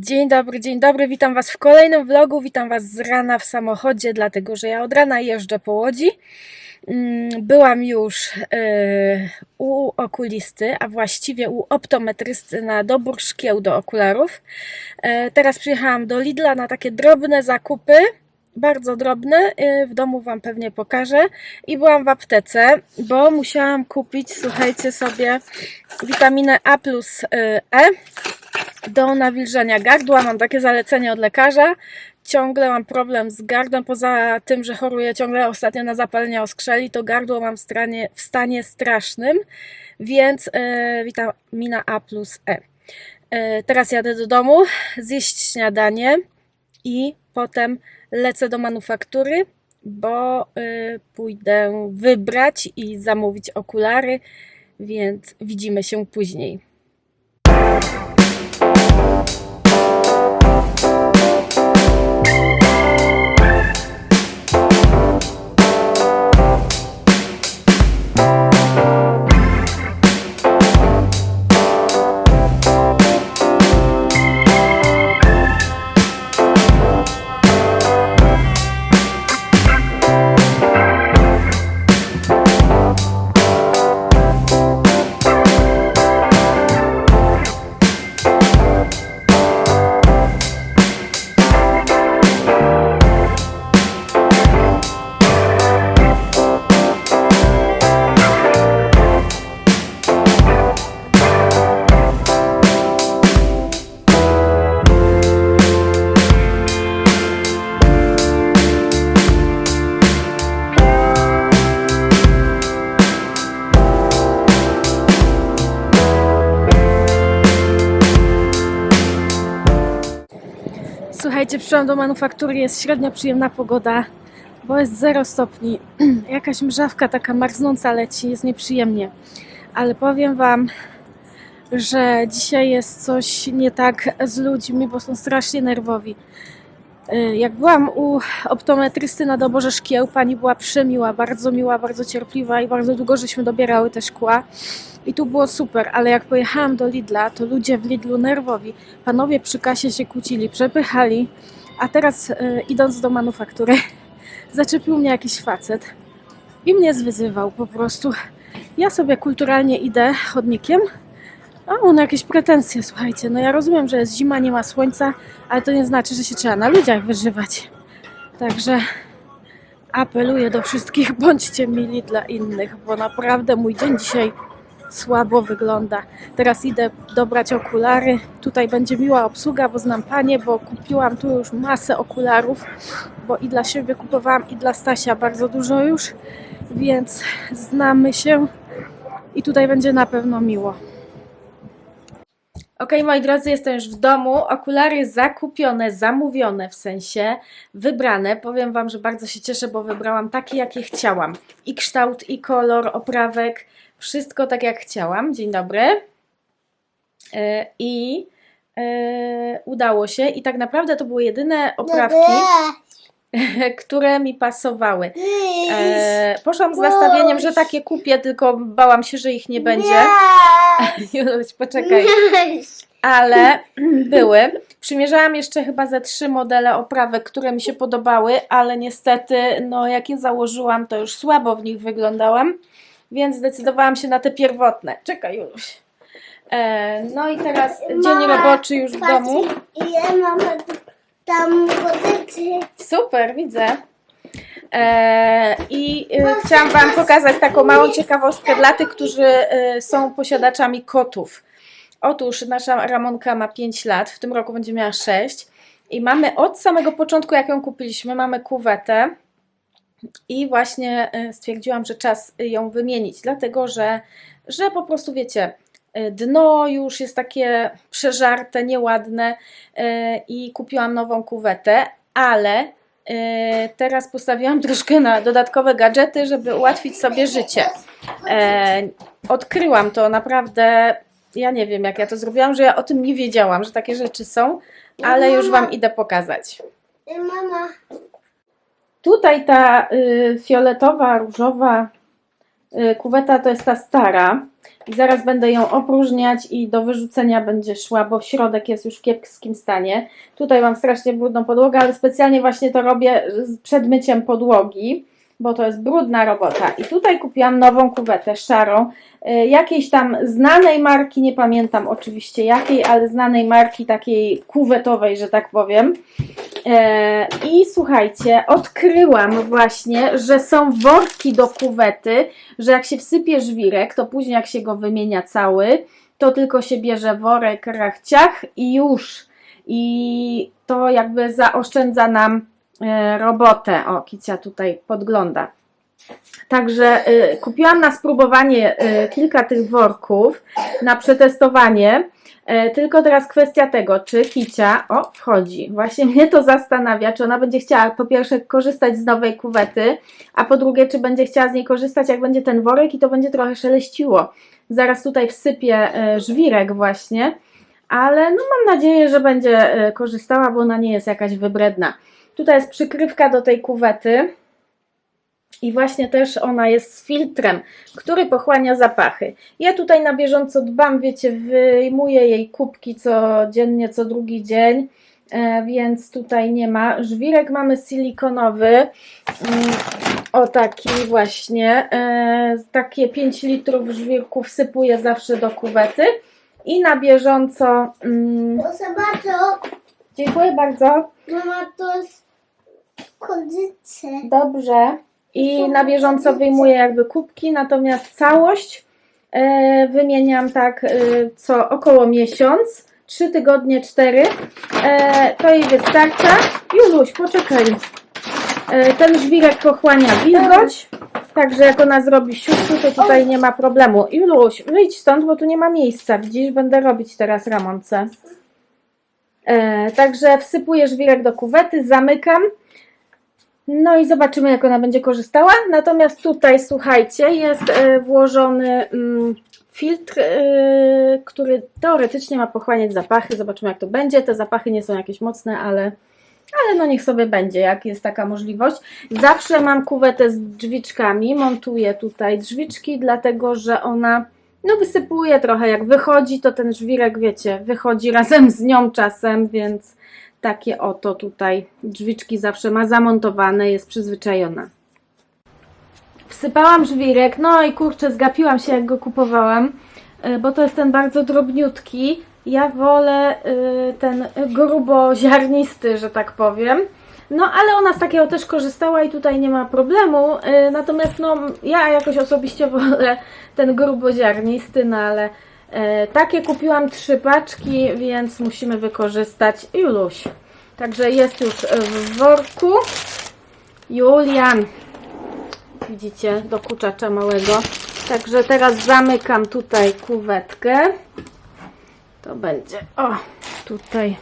Dzień dobry, dzień dobry, witam Was w kolejnym vlogu, witam Was z rana w samochodzie, dlatego że ja od rana jeżdżę po Łodzi. Mm, Byłam już yy, u okulisty, a właściwie u optometrysty na dobór szkieł do okularów. Yy, Teraz przyjechałam do Lidla na takie drobne zakupy, bardzo drobne, yy, w domu Wam pewnie pokażę. I byłam w aptece, bo musiałam kupić, słuchajcie sobie, witaminę A plus yy, E do nawilżania gardła. Mam takie zalecenie od lekarza. Ciągle mam problem z gardłem. Poza tym, że choruję ciągle ostatnio na zapalenie oskrzeli, to gardło mam w stanie, w stanie strasznym, więc e, witamina A plus E. E, teraz jadę do domu, zjeść śniadanie i potem lecę do manufaktury, bo e, pójdę wybrać i zamówić okulary, więc widzimy się później. Słuchajcie, przyszłam do manufaktury, jest średnio przyjemna pogoda, bo jest 0 stopni. Jakaś mrzawka taka marznąca leci, jest nieprzyjemnie. Ale powiem Wam, że dzisiaj jest coś nie tak z ludźmi, bo są strasznie nerwowi. Y, Jak byłam u optometrysty na doborze szkieł, pani była przemiła, bardzo miła, bardzo cierpliwa i bardzo długo żeśmy dobierały te szkła. I tu było super, ale jak pojechałam do Lidla, to ludzie w Lidlu nerwowi. Panowie przy kasie się kłócili, przepychali, a teraz y, idąc do manufaktury, zaczepił mnie jakiś facet i mnie zwyzywał po prostu. Ja sobie kulturalnie idę chodnikiem, a on jakieś pretensje, słuchajcie. No ja rozumiem, że jest zima, nie ma słońca, ale to nie znaczy, że się trzeba na ludziach wyżywać. Także apeluję do wszystkich, bądźcie mili dla innych, bo naprawdę mój dzień dzisiaj słabo wygląda. Teraz idę dobrać okulary. Tutaj będzie miła obsługa, bo znam panie, bo kupiłam tu już masę okularów, bo i dla siebie kupowałam, i dla Stasia bardzo dużo już, więc znamy się i tutaj będzie na pewno miło. Ok, moi drodzy, jestem już w domu. Okulary zakupione, zamówione w sensie, wybrane. Powiem Wam, że bardzo się cieszę, bo wybrałam takie, jakie chciałam. I kształt, i kolor, oprawek, wszystko tak, jak chciałam. Dzień dobry. E, I e, udało się. I tak naprawdę to były jedyne oprawki, które mi pasowały. E, poszłam z nastawieniem, że takie kupię, tylko bałam się, że ich nie będzie. Juluś, poczekaj. ale były. Przymierzałam jeszcze chyba ze trzy modele oprawek, które mi się podobały, ale niestety, no jak je założyłam, to już słabo w nich wyglądałam, więc zdecydowałam się na te pierwotne. Czekaj, Juluś. E, no i teraz dzień roboczy już w domu. Ile mama tam pozycji? Super, widzę. E, I e, chciałam Wam pokazać taką małą ciekawostkę dla tych, którzy e, są posiadaczami kotów. Otóż nasza Ramonka ma 5 lat, w tym roku będzie miała 6 i mamy od samego początku, jak ją kupiliśmy, mamy kuwetę i właśnie e, stwierdziłam, że czas ją wymienić, dlatego że, że po prostu wiecie, dno już jest takie przeżarte, nieładne e, i kupiłam nową kuwetę, ale e, teraz postawiłam troszkę na dodatkowe gadżety, żeby ułatwić sobie życie. E, Odkryłam to naprawdę, ja nie wiem jak ja to zrobiłam, że ja o tym nie wiedziałam, że takie rzeczy są, ale już Wam idę pokazać. Mama, Tutaj ta y, fioletowa, różowa kuweta to jest ta stara i zaraz będę ją opróżniać i do wyrzucenia będzie szła, bo środek jest już w kiepskim stanie. Tutaj mam strasznie brudną podłogę, ale specjalnie właśnie to robię przed myciem podłogi, bo to jest brudna robota. I tutaj kupiłam nową kuwetę szarą, y, jakiejś tam znanej marki, nie pamiętam oczywiście jakiej, ale znanej marki takiej kuwetowej, że tak powiem. E, I słuchajcie, odkryłam właśnie, że są worki do kuwety, że jak się wsypie żwirek, to później jak się go wymienia cały, to tylko się bierze worek, rachciach i już. I to jakby zaoszczędza nam e, robotę. O, Kicia tutaj podgląda. Także y, kupiłam na spróbowanie y, kilka tych worków, na przetestowanie. E, Tylko teraz kwestia tego, czy Kicia, o, wchodzi. Właśnie mnie to zastanawia, czy ona będzie chciała po pierwsze korzystać z nowej kuwety, a po drugie, czy będzie chciała z niej korzystać, jak będzie ten worek i to będzie trochę szeleściło. Zaraz tutaj wsypię e, żwirek właśnie, ale no mam nadzieję, że będzie e, korzystała, bo ona nie jest jakaś wybredna. Tutaj jest przykrywka do tej kuwety. I właśnie też ona jest z filtrem, który pochłania zapachy. Ja tutaj na bieżąco dbam, wiecie, wyjmuję jej kubki codziennie, co drugi dzień, e, więc tutaj nie ma. Żwirek mamy silikonowy, mm, o taki właśnie, e, takie 5 litrów żwirku wsypuję zawsze do kuwety i na bieżąco, mm, To zobaczą, dziękuję bardzo, mama to jest kondycja. Dobrze. I na bieżąco wyjmuję jakby kubki, natomiast całość e, wymieniam tak e, co około miesiąc, trzy tygodnie, cztery. E, to jej wystarcza. Juluś, poczekaj. Ten żwirek pochłania wilgoć, także jak ona zrobi siusiu, to tutaj nie ma problemu. Juluś, wyjdź stąd, bo tu nie ma miejsca. Widzisz, będę robić teraz Ramonce. Także wsypuję żwirek do kuwety, zamykam. No i zobaczymy, jak ona będzie korzystała. Natomiast tutaj, słuchajcie, jest e, włożony mm, filtr, e, który teoretycznie ma pochłaniać zapachy. Zobaczymy, jak to będzie. Te zapachy nie są jakieś mocne, ale, ale no niech sobie będzie, jak jest taka możliwość. Zawsze mam kuwetę z drzwiczkami. Montuję tutaj drzwiczki, dlatego że ona no wysypuje trochę. Jak wychodzi, to ten żwirek, wiecie, wychodzi razem z nią czasem, więc takie oto tutaj drzwiczki zawsze ma zamontowane, jest przyzwyczajona. Wsypałam żwirek, no i kurczę, zgapiłam się jak go kupowałam, y, bo to jest ten bardzo drobniutki. Ja wolę y, ten gruboziarnisty, że tak powiem. No, ale ona z takiego też korzystała i tutaj nie ma problemu. y, Natomiast no, ja jakoś osobiście wolę ten gruboziarnisty, no ale takie kupiłam trzy paczki, więc musimy wykorzystać Juluś. Także jest już w worku. Julian. Widzicie, do kurczacza małego. Także teraz zamykam tutaj kuwetkę. To będzie, o, tutaj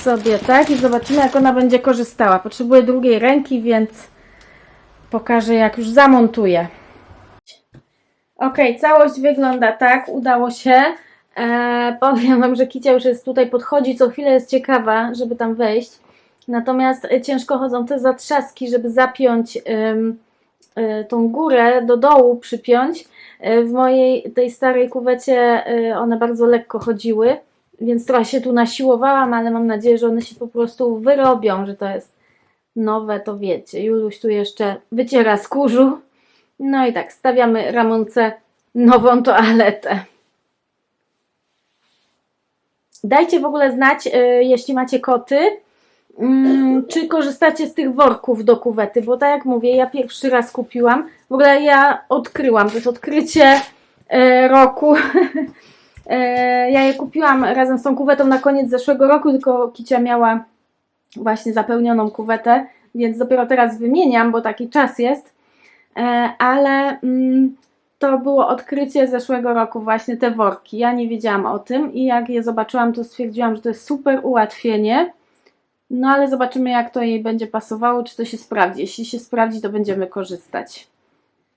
sobie tak i zobaczymy jak ona będzie korzystała. Potrzebuję drugiej ręki, więc pokażę jak już zamontuję. Ok, całość wygląda tak, udało się. E, powiem Wam, że Kicia już jest tutaj, podchodzi, co chwilę jest ciekawa, żeby tam wejść. Natomiast e, ciężko chodzą te zatrzaski, żeby zapiąć y, tą górę do dołu, przypiąć. E, w mojej tej starej kuwecie y, one bardzo lekko chodziły, więc trochę się tu nasiłowałam, ale mam nadzieję, że one się po prostu wyrobią, że to jest nowe, to wiecie. Juluś tu jeszcze wyciera z kurzu. No i tak, stawiamy Ramonce nową toaletę. Dajcie w ogóle znać, y, jeśli macie koty, mm, czy korzystacie z tych worków do kuwety, bo tak jak mówię, ja pierwszy raz kupiłam, w ogóle ja odkryłam, to jest odkrycie e, roku. E, ja je kupiłam razem z tą kuwetą na koniec zeszłego roku, tylko Kicia miała właśnie zapełnioną kuwetę, więc dopiero teraz wymieniam, bo taki czas jest. E, ale mm, to było odkrycie zeszłego roku, właśnie te worki. Ja nie wiedziałam o tym i jak je zobaczyłam, to stwierdziłam, że to jest super ułatwienie. No ale zobaczymy, jak to jej będzie pasowało, czy to się sprawdzi. Jeśli się sprawdzi, to będziemy korzystać.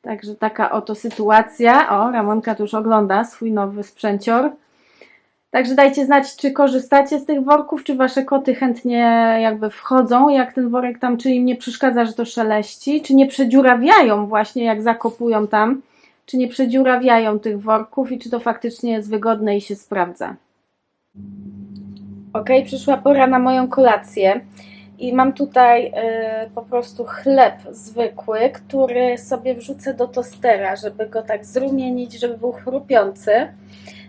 Także taka oto sytuacja. O, Ramonka tu już ogląda swój nowy sprzęcior. Także dajcie znać, czy korzystacie z tych worków, czy wasze koty chętnie jakby wchodzą, jak ten worek tam, czy im nie przeszkadza, że to szeleści, czy nie przedziurawiają właśnie, jak zakopują tam, czy nie przedziurawiają tych worków i czy to faktycznie jest wygodne i się sprawdza. Ok, przyszła pora na moją kolację i mam tutaj y, po prostu chleb zwykły, który sobie wrzucę do tostera, żeby go tak zrumienić, żeby był chrupiący.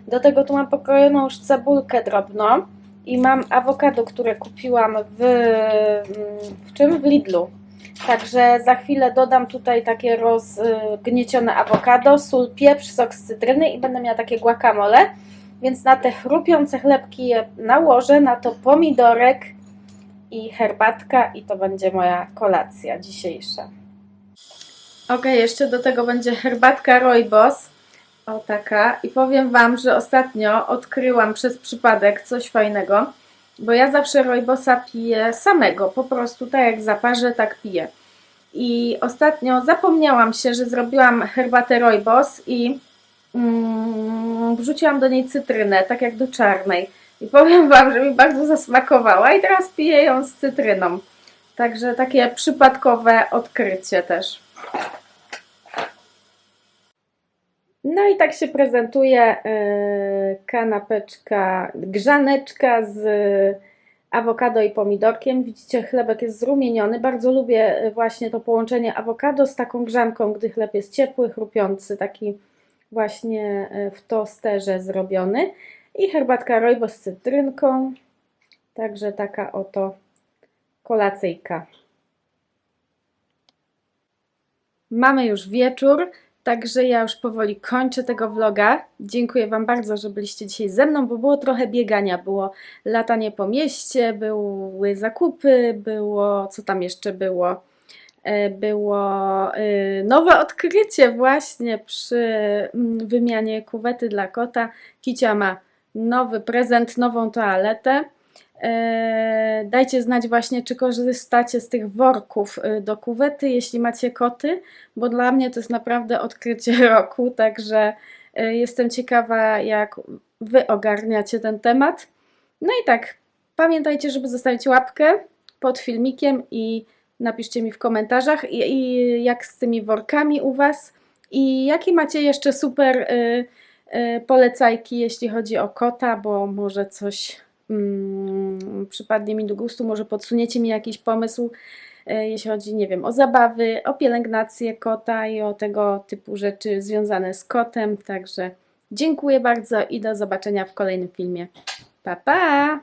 Do tego tu mam pokrojoną już cebulkę drobną i mam awokado, które kupiłam w, mm, w czym? W Lidlu. Także za chwilę dodam tutaj takie rozgniecione awokado, sól, pieprz, sok z cytryny i będę miała takie guacamole. Więc na te chrupiące chlebki je nałożę, na to pomidorek i herbatka i to będzie moja kolacja dzisiejsza. Ok, jeszcze do tego będzie herbatka Roybos. O taka. I powiem Wam, że ostatnio odkryłam przez przypadek coś fajnego, bo ja zawsze Roybosa piję samego, po prostu tak jak zaparzę, tak piję. I ostatnio zapomniałam się, że zrobiłam herbatę Roybos i mm, wrzuciłam do niej cytrynę, tak jak do czarnej. I powiem Wam, że mi bardzo zasmakowała i teraz piję ją z cytryną. Także takie przypadkowe odkrycie też. No i tak się prezentuje yy, kanapeczka, grzaneczka z awokado i pomidorkiem. Widzicie, chlebek jest zrumieniony. Bardzo lubię y, właśnie to połączenie awokado z taką grzanką, gdy chleb jest ciepły, chrupiący, taki właśnie w tosterze zrobiony. I herbatka rojbos z cytrynką. Także taka oto kolacyjka. Mamy już wieczór, także ja już powoli kończę tego vloga. Dziękuję Wam bardzo, że byliście dzisiaj ze mną, bo było trochę biegania. Było latanie po mieście, były zakupy, było, co tam jeszcze było? E, Było y, nowe odkrycie właśnie przy mm, wymianie kuwety dla kota. Kicia ma nowy prezent, nową toaletę. E, Dajcie znać właśnie, czy korzystacie z tych worków y, do kuwety, jeśli macie koty, bo dla mnie to jest naprawdę odkrycie roku, także y, jestem ciekawa, jak Wy ogarniacie ten temat. No i tak, pamiętajcie, żeby zostawić łapkę pod filmikiem i napiszcie mi w komentarzach, i, i jak z tymi workami u Was i jakie macie jeszcze super y, y, polecajki, jeśli chodzi o kota, bo może coś mm, przypadnie mi do gustu, może podsuniecie mi jakiś pomysł, e, jeśli chodzi, nie wiem, o zabawy, o pielęgnację kota i o tego typu rzeczy związane z kotem. Także dziękuję bardzo i do zobaczenia w kolejnym filmie. Pa, pa!